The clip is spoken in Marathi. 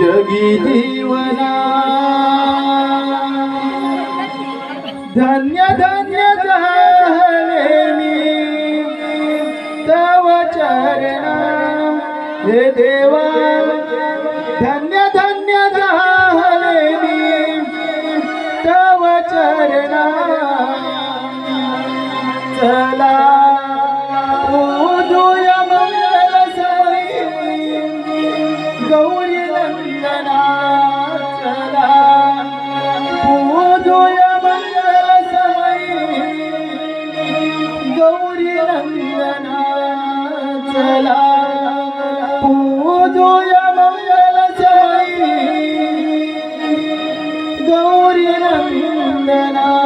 जगी जीवना धन्य धन्य झाले मी तव चरणा हे देवा चरणा चला उदूया मंगल सई गौरी नंदना चला पूजोया मंगल समय गौरी नंदना चला पूजोया मंगल समय गौरी नंदना